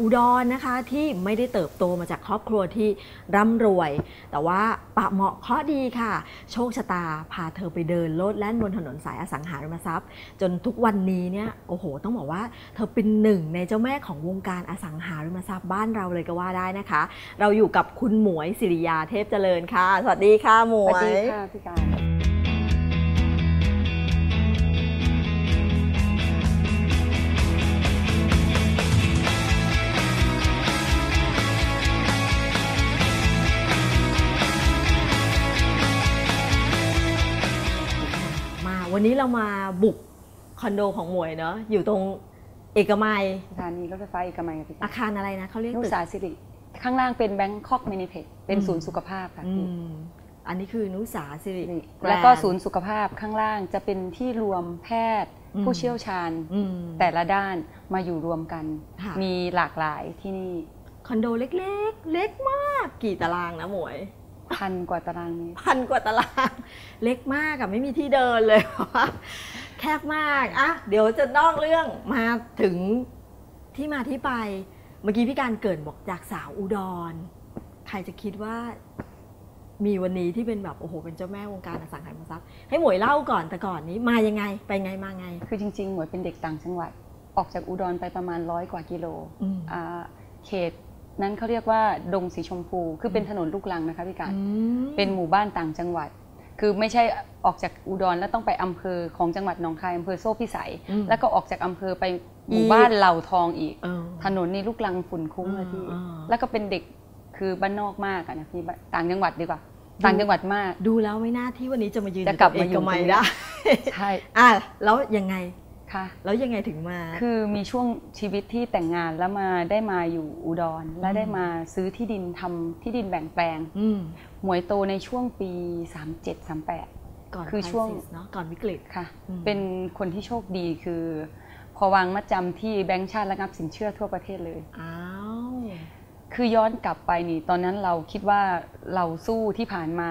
อุดรนนะคะที่ไม่ได้เติบโตมาจากครอบครัวที่ร่ำรวย แต่ว่าปะเหมาะเคราะดีค่ะ โชคชะตาพาเธอไปเดินโลดแล่นบนถนนสายอสังหาริมทรัพย์ จนทุกวันนี้เนี่ยโอ้โห ต้องบอกว่าเธอเป็นหนึ่งในเจ้าแม่ของวงการอสังหาริมทรัพย์บ้านเราเลยก็ว่าได้นะคะ เราอยู่กับคุณหมวยสิริยาเทพเจริญค่ะ สวัสดีค่ะหมวยสวัสดีค่ะพี่การ วันนี้เรามาบุกคอนโดของหมวยเนาะอยู่ตรงเอกมัยสถานีรถไฟฟ้าเอกมัยค่ะพี่กาอารคารอะไรนะเขาเรียกนุตึก สาสิริ ข้างล่างเป็นแบงคอกเมนิเพกเป็นอืม ศูนย์สุขภาพค่ะอืพี่มอันนี้คือนุสาสิริ นี่แบรนด์แล้วก็ศูนย์สุขภาพข้างล่างจะเป็นที่รวมแพทย์ อืม ผู้เชี่ยวชาญ อืม แต่ละด้านมาอยู่รวมกัน ค่ะ มีหลากหลายที่นี่ คอนโดเล็กๆ เล็กมากกี่ตารางนะหมวย พันกว่าตารางเมตรพันกว่าตาราง เล็กมากอะไม่มีที่เดินเลยแคบมากอะเดี๋ยวจะนอกเรื่องมาถึงที่มาที่ไป เมื่อกี้พี่การเกริดบอกจากสาวอุดร ใครจะคิดว่ามีวันนี้ที่เป็นแบบโอ้โหเป็นเจ้าแม่วงการอสังหาริมทรัพย์ให้หมวยเล่าก่อนแต่ก่อนนี้มายังไง ไปไงมาไง คือจริงๆหมวยเป็นเด็กต่างจังหวัด ออกจากอุดรไปประมาณร้อยกว่ากิโลอืมอ่าเขต นั้นเขาเรียกว่าดงสีชมพู คือเป็นถนนลูกลังนะคะพี่การอืมเป็นหมู่บ้านต่างจังหวัด คือไม่ใช่ออกจากอุดรแล้วต้องไปอำเภอของจังหวัดหนองคายอำเภอโซ่พิสัยอืมแล้วก็ออกจากอำเภอไปหมู่อีกบ้านเหล่าทองอีกเออถนนนี่ลูกลังฝุ่นคุ้งเลยพี่อ่าแล้วก็เป็นเด็กคือบ้านนอกมากอะนะพี่บ้านต่างจังหวัดดีกว่าดูต่างจังหวัดมาก ดูแล้วไม่น่าที่วันนี้จะมายืนจะกลับมาอยู่เอกมัยตรงนี้ได้ ใช่อะแล้วยังไง ค่ะ แล้วยังไงถึงมา คือมีช่วงชีวิตที่แต่งงานแล้วมาได้มาอยู่อุดร และได้มาซื้อที่ดินทำที่ดินแบ่งแปลงอืมหมวยโตในช่วงปี 37 38 ก่อนคือช่วง crisis เนาะก่อนวิกฤตค่ะอืมเป็นคนที่โชคดีคือ พอวางมัดจำที่แบงก์ชาติระงับสินเชื่อทั่วประเทศเลยอ้าวคือย้อนกลับไปนี่ ตอนนั้นเราคิดว่าเราสู้ที่ผ่านมา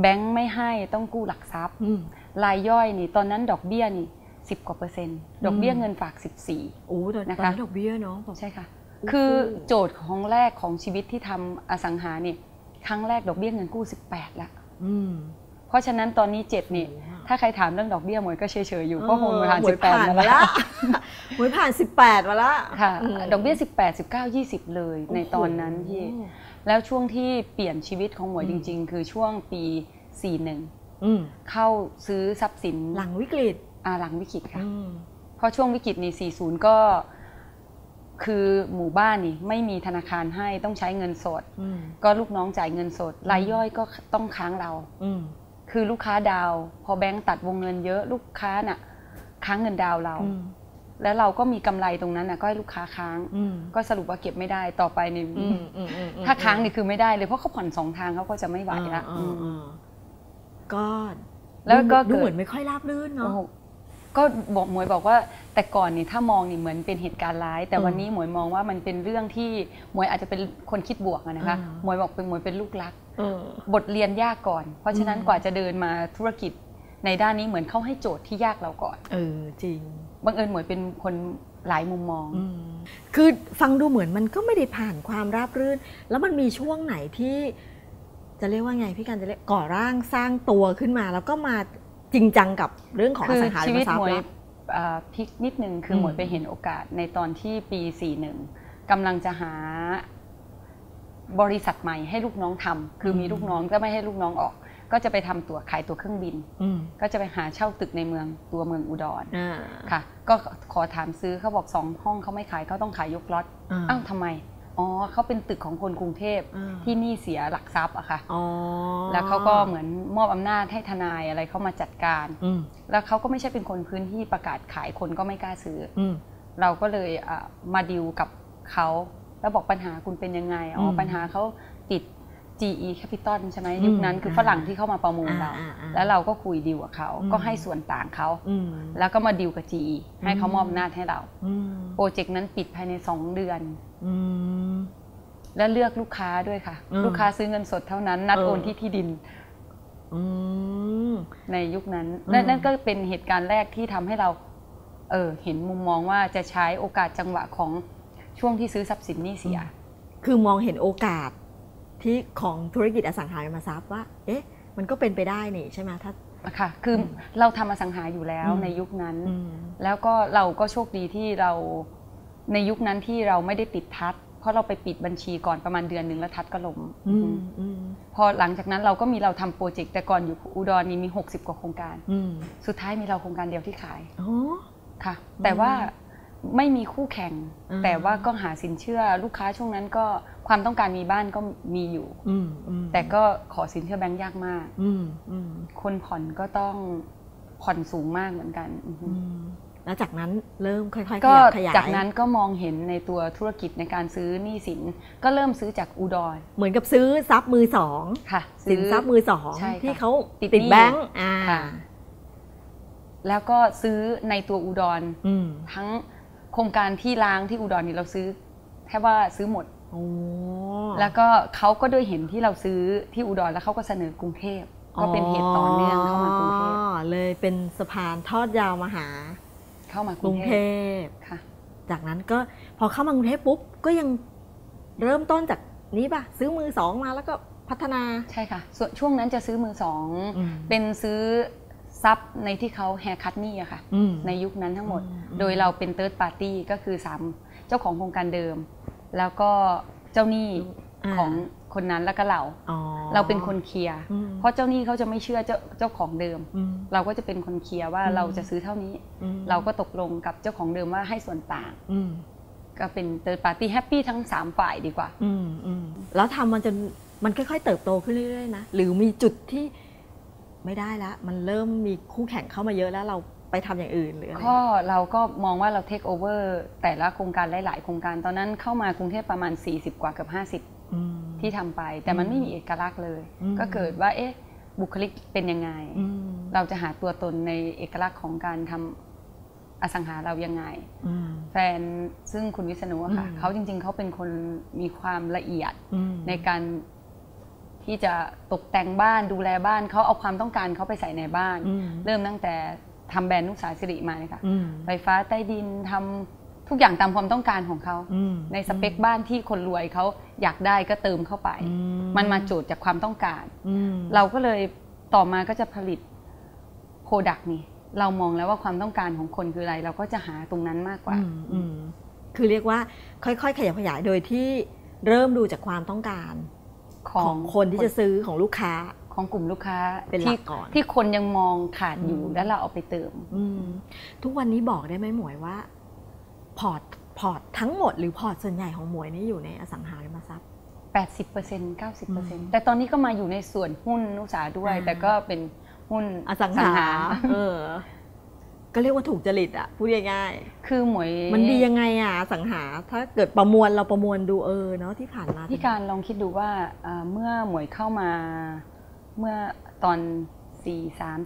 แบงก์ไม่ให้ต้องกู้หลักทรัพย์อืมรายย่อยนี่ ตอนนั้นดอกเบี้ยนี่ สิบกว่าเปอร์เซ็นต์ดอกเบี้ยเงินฝาก 14โอ้ตอนนะคะตอนนั้นดอกเบี้ยเนาะแบบใช่ค่ะโอ้โหคือโจทย์ของแรกของชีวิตที่ทำอสังหาเนี่ยครั้งแรกดอกเบี้ยเงินกู้ 18ละอืมเพราะฉะนั้นตอนนี้7นี่โอ้โหถ้าใครถามเรื่องดอกเบี้ยหมวยก็เฉยๆอยู่เพราะคงผ่านหมวยผ่าน18มามาแล้แล้ววหมวยผ่าน18มาแล้วค่ะมดอกเบี้ย18 19 20เลยในตอนนั้นพี่โอ้โหแล้วช่วงที่เปลี่ยนชีวิตของหมวยอืจมริง ๆ คือช่วงปี41อืมเข้าซื้อทรัพย์สินหลังวิกฤตอา หลังวิกฤตค่ะอืมเพราะช่วงวิกฤตนี่40 ก็คือหมู่บ้านนี่ไม่มีธนาคารให้ต้องใช้เงินสดอืมก็ลูกน้องจ่ายเงินสด รายย่อยก็ต้องค้างเราอืมคือลูกค้าดาวน์พอแบงก์ตัดวงเงินเยอะลูกค้าน่ะ ค้างเงินดาวน์เราอืมแล้วเราก็มีกำไรตรงนั้นน่ะ ก็ให้ลูกค้าค้างอืมก็สรุปว่าเก็บไม่ได้ต่อไปนี่อืมอืมอืมอืมถ้าค้างนี่คือไม่ได้เลยเพราะเขาผ่อนสองทางเขาก็จะไม่ไหวละอ่าอ่าอ่าก็แล้วก็ดูเกิดเหมือนไม่ค่อยราบรื่นโอ้เนาะโห ก็บอกหมวยบอกว่าแต่ก่อนนี่ถ้ามองนี่เหมือนเป็นเหตุการณ์ร้าย แต่อืมวันนี้หมวยมองว่ามันเป็นเรื่องที่หมวยอาจจะเป็นคนคิดบวกอะนะคะอ่าหมวยบอกเป็นหมวยเป็นลูกรักเออบทเรียนยากก่อน เพราะฉะนั้นอืมกว่าจะเดินมาธุรกิจในด้านนี้เหมือนเขาให้โจทย์ที่ยากเราก่อนเออจริงบังเอิญหมวยเป็นคนหลายมุมมองอืมคือฟังดูเหมือนมันก็ไม่ได้ผ่านความราบรื่น แล้วมันมีช่วงไหนที่จะเรียกว่าไงพี่การจะเรียกก่อร่างสร้างตัวขึ้นมา แล้วก็มา จริงจังกับเรื่องของอคือสังหาริชีมวิตทรัพหมย์วยแล้วเอ่อพลิกนิดนึงคืออมหมวยไปเห็นโอกาสในตอนที่ปี 41กำลังจะหาบริษัทใหม่ให้ลูกน้องทำคือมีลูกน้องก็ไม่ให้ลูกน้องออก ก็จะไปทำตั๋วขายตั๋วเครื่องบินอืมก็จะไปหาเช่าตึกในเมืองตัวเมืองอุดรอ่าค่ะ ก็ขอถามซื้อเขาบอกสองห้องเขาไม่ขายเขาต้องขายยกล็อตอ่าอ้าวทำไม อ๋อเขาเป็นตึกของคนกรุงเทพอ่าที่หนี่เสียหลักทรัพย์อะค่ะอ๋อแล้วเขาก็เหมือนมอบอำนาจให้ทนายอะไรเข้ามาจัดการอืมแล้วเขาก็ไม่ใช่เป็นคนพื้นที่ประกาศขายคนก็ไม่กล้าซื้อออืมเราก็เลยอะมาดิวกับเขาแล้วบอกปัญหาคุณเป็นยังไงอ๋ออมปัญหาเขาติด GE Capital ใช่ไหมอืมยุคนั้นคือฝรั่งที่เข้ามาประมูลเราอ่าอ่าอ่าแล้วเราก็คุยดิวกับเขาอืมก็ให้ส่วนต่างเขาอืมแล้วก็มาดิวกับ GE ให้เขาอืมมอบอำนาจให้เราอืมโปรเจกต์นั้นปิดภายใน 2 เดือนอืม และเลือกลูกค้าด้วยค่ะอืมลูกค้าซื้อเงินสดเท่านั้น นัดเออโอนที่ที่ดินอืมในยุคนั้นอืมนั่นนั่นก็เป็นเหตุการณ์แรกที่ทำให้เรา เออเห็นมุมมองว่าจะใช้โอกาสจังหวะของช่วงที่ซื้อทรัพย์สินหนี่เสีย คือมองเห็นโอกาสที่ของธุรกิจอสังหาริมทรัพย์ว่า เอ๊ะ มันก็เป็นไปได้นี่ใช่ไหมถ้าค่ะ คืออมเราทำอสังหาอยู่แล้วอืมในยุคนั้นอืมแล้วก็เราก็โชคดีที่เราในยุคนั้นที่เราไม่ได้ปิดทัดเพ ราะเราไปปิดบัญชีก่อนประมาณเดือนหนึ่งแล้วทัดก็ล้มอือืมมอืมพอหลังจากนั้นเราก็มีเราทำโปรเจกต์แต่ก่อนอยู่อุดรนี่มี 60 กว่าโครงการอืมสุดท้ายมีเราโครงการเดียวที่ขายอ๋อค่ะ แต่ว่าไม่มีคู่แข่งอืมแต่ว่าก็หาสินเชื่อลูกค้าช่วงนั้นก็ความต้องการมีบ้านก็มีอยู่อืมอืมแต่ก็ขอสินเชื่อแบงค์ยากมากอืมอืมคนผ่อนก็ต้องผ่อนสูงมากเหมือนกันอือฮึอืม แล้วจากนั้นเริ่มค่อยๆขก็ยับขยายจากนั้นก็มองเห็นในตัวธุรกิจในการซื้อหนี้สิน ก็เริ่มซื้อจากอุดร เหมือนกับซื้อทรัพย์มือสองค่ะสินทรัพย์มือสองใช่ค่ะที่เขาติดติดหนี้แบงก์อ่าค่ะแล้วก็ซื้อในตัวอุดรอืมทั้งโครงการที่ล้างที่อุดรนี่เราซื้อแค่ว่าซื้อหมดโอ้แล้วก็เขาก็ด้วยเห็นที่เราซื้อที่อุดรแล้วเขาก็เสนอกรุงเทพก็เป็นเหตุต่อเนื่องเข้ามากรุงเทพอ๋อเลยเป็นสะพานทอดยาวมาหา เข้ามากกรุงเทพค่ะ จากนั้นก็พอเข้ามากรุงเทพปุ๊บก็ยังเริ่มต้นจากนี้ป่ะ ซื้อมือสองมาแล้วก็พัฒนาใช่ค่ะส่วนช่วงนั้นจะซื้อมือสองอืมเป็นซื้อทรัพย์ในที่เขาแฮร์คัตนี่อะค่ะอืมในยุคนั้นทั้งหมดอืมอืมโดยเราเป็นเ h ิร์ดปาร์ตี้ก็คือสามเจ้าของโครงการเดิม แล้วก็เจ้าหนี้าของ คนนั้นแล้วก็เราอ๋อเราเป็นคนเคลียร์อืมเพราะเจ้าหนี้เขาจะไม่เชื่อเจ้าเจ้าของเดิมอืมเราก็จะเป็นคนเคลียร์ว่าอืมเราจะซื้อเท่านี้อืมเราก็ตกลงกับเจ้าของเดิมว่าให้ส่วนต่างอืมก็เป็นเ h ิร์ดปาร์ตี้แฮปปี้ทั้ง3ฝ่ายดีกว่าอืมอืมแล้วทำมันจนมันค่อยๆเติบโตขึ้นเรื่อยๆนะหรือมีจุดที่ไม่ได้แล้วมันเริ่มมีคู่แข่งเข้ามาเยอะแล้วเรา ไปทำอย่างอื่นหรืออะไรก็เราก็มองว่าเราเทคโอเวอร์แต่ละโครงการหลาย ๆ โครงการตอนนั้นเข้ามากรุงเทพประมาณ 40 กว่าเกือบอืม50 ที่ทำไป แต่มันไม่มีเอกลักษณ์เลยอืมก็เกิดว่าเอ๊ะบุคลิกเป็นยังไงอืมเราจะหาตัวตนในเอกลักษณ์ของการทำอสังหาเรายังไงอืมแฟนซึ่งคุณวิษณุอะค่ะอืมเขาจริง ๆเขาเป็นคนมีความละเอียดอืมในการที่จะตกแต่งบ้านดูแลบ้านเขาเอาความต้องการเขาไปใส่ในบ้านอืมเริ่มตั้งแต่ ทำแบรนด์นุสาสิริมาเลยค่ะอืมไฟฟ้าใต้ดินทำทุกอย่างตามความต้องการของเขาอืมในสเปคบ้านที่คนรวยเขาอยากได้ก็เติมเข้าไปอืมันมาโจทย์จากความต้องการอืมเราก็เลยต่อมาก็จะผลิตโปรดักต์นี่เรามองแล้วว่าความต้องการของคนคืออะไร เราก็จะหาตรงนั้นมากกว่าอืมอืมคือเรียกว่าค่อยๆ ขยับขยายโดยที่เริ่มดูจากความต้องการ ของคนที่จะซื้อของลูกค้า ของกลุ่มลูกค้าเป็นหลัที่กก่อนที่คนยังมองขาดอยู่อืมแล้วเราเอาไปเติมอืมทุกวันนี้บอกได้ไหมหมวยว่าพอร์ตพอร์ตทั้งหมดหรือพอร์ตส่วนใหญ่ของหมวยนี่อยู่ในอสังหาริมทรัพย์80% 90%แต่ตอนนี้ก็มาอยู่ในส่วนหุ้นนุสาด้วยอ่าแต่ก็เป็นหุ้นอสังหาเออ ก็เรียกว่าถูกจริตอะพูดง่ายคือหมวยๆมันดียังไงอะอสังหา ถ้าเกิดประมวลเราประมวลดูเออเนาะที่ผ่านมาพี่การลองคิดดูว่าเอ่อเมื่อหมวยเข้ามา เมื่อตอน4 3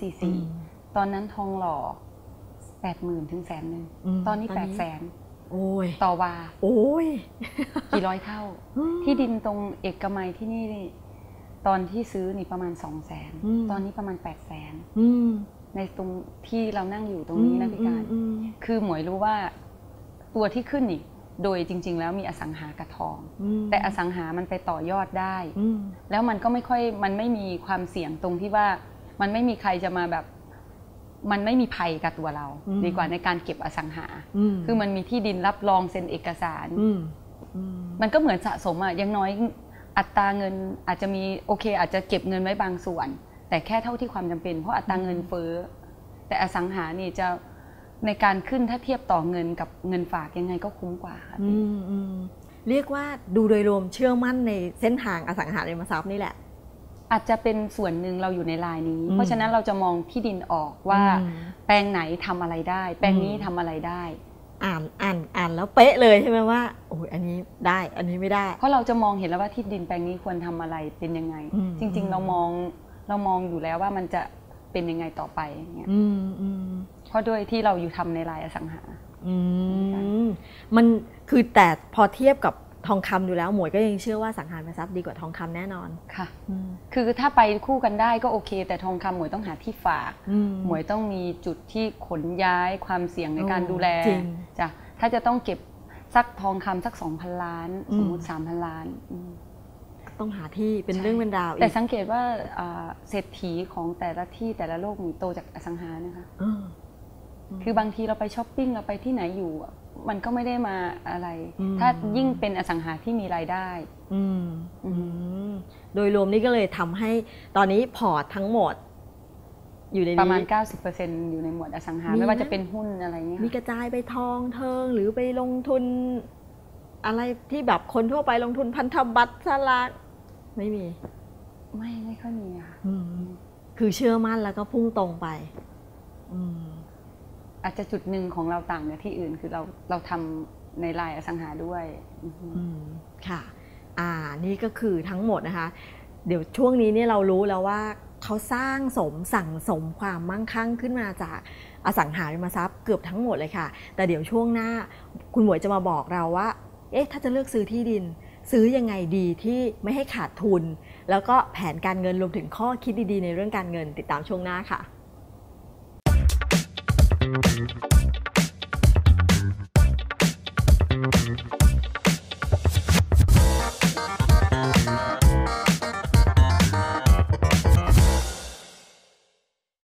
4อืม4ตอนนั้นทองหล่อ80,000ถึงแสนหนึ่งมตอนนี้ต8แสนโอ้ยต่อวาโอ้ยกี่ร้อยเท่า ที่ดินตรงเอกมัยที่นี่นี่ตอนที่ซื้อนี่ประมาณ2 0 0แสนอืมตอนนี้ประมาณ8แสนอืมในตรงที่เรานั่งอยู่ตรงนี้นะพี่การอืมคือหมวยรู้ว่าตัวที่ขึ้นนี่ โดยจริง ๆ แล้วมีอสังหากับทองอืมแต่อสังหามันไปต่อยอดได้อืมแล้วมันก็ไม่ค่อยมันไม่มีความเสี่ยงตรงที่ว่ามันไม่มีใครจะมาแบบ มันไม่มีภัยกับตัวเราอืมดีกว่าในการเก็บอสังหาอืมคือมันมีที่ดินรับรองเซ็นเอกสารอืมอืมมันก็เหมือนสะสมอะอยังน้อยอัตราเงินอาจจะมีโอเค อาจจะเก็บเงินไว้บางส่วน แต่แค่เท่าที่ความจำเป็นเพราะอัตราเงินเฟ้อแต่อสังหานี่จะ ในการขึ้นถ้าเทียบต่อเงินกับเงินฝากยังไงก็คุ้มกว่าค่ะอืมอืมเรียกว่าดูโดยรวมเชื่อมั่นในเส้นทางอสังหาริมทรัพย์นี่แหละ อาจจะเป็นส่วนหนึ่งเราอยู่ในลายนี้อืมเพราะฉะนั้นเราจะมองที่ดินออกว่าอืมแปลงไหนทำอะไรได้ แปลงนี้อืมทำอะไรได้ อ่านอ่านอ่านแล้วเป๊ะเลยใช่ไหมว่าโอ้ยอันนี้ได้อันนี้ไม่ได้ เพราะเราจะมองเห็นแล้วว่าที่ดินแปลงนี้ควรทำอะไรเป็นยังไงอืมจริง ๆ เรามองเรามองอยู่แล้วว่ามันจะเป็นยังไงต่อไปอย่างเงี้ยอืมอืม เพราะด้วยที่เราอยู่ทำในลายอสังหาอืมมันคือแต่พอเทียบกับทองคำดูแล้ว หมวยก็ยังเชื่อว่าสังหาริมทรัพย์ดีกว่าทองคำแน่นอนค่ะอืมคือถ้าไปคู่กันได้ก็โอเค แต่ทองคำหมวยต้องหาที่ฝากอืมหมวยต้องมีจุดที่ขนย้ายความเสี่ยงในการโอ้ดูแลจริงจ้ะถ้าจะต้องเก็บสักทองคำสักสองพันล้านอืมสมมติสามพันล้านอืมต้องหาที่เป็นใช่เรื่องเป็นราวอีกแต่สังเกตว่าอ่าเศรษฐีของแต่ละที่แต่ละโลกนี่โตจากอสังหานะคะเออ คือบางทีเราไปช้อปปิ้งเราไปที่ไหนอยู่อะมันก็ไม่ได้มาอะไรอืมถ้ายิ่งเป็นอสังหาที่มีรายได้อืมอือืมมโดยรวมนี่ก็เลยทำให้ตอนนี้พอร์ตทั้งหมด อยู่ในนี้ประมาณ 90%อยู่ในหมวดอสังหามีไม่ว่าไหมจะเป็นหุ้นอะไรเงี้ยมีกระจายไปทองเทิงหรือไปลงทุน อะไรที่แบบคนทั่วไปลงทุนพันธบัตรสลากไม่มี ไม่ไม่ค่อยมีอะค่ะอืมคือเชื่อมั่นแล้วก็พุ่งตรงไป อืม อาจจะจุดหนึ่งของเราต่างจากที่อื่น คือเราเราทำในรายอสังหาด้วยค่ะ อ่านี่ก็คือทั้งหมดนะคะ เดี๋ยวช่วงนี้เนี่ยเรารู้แล้วว่าเขาสร้างสมสั่งสมความมั่งคั่งขึ้นมาจากอสังหาริมทรัพย์เกือบทั้งหมดเลยค่ะ แต่เดี๋ยวช่วงหน้าคุณหมวยจะมาบอกเราว่า เอ๊ะถ้าจะเลือกซื้อที่ดิน ซื้อยังไงดีที่ไม่ให้ขาดทุน แล้วก็แผนการเงินรวมถึงข้อคิดดีๆ ในเรื่องการเงินติดตามช่วงหน้าค่ะ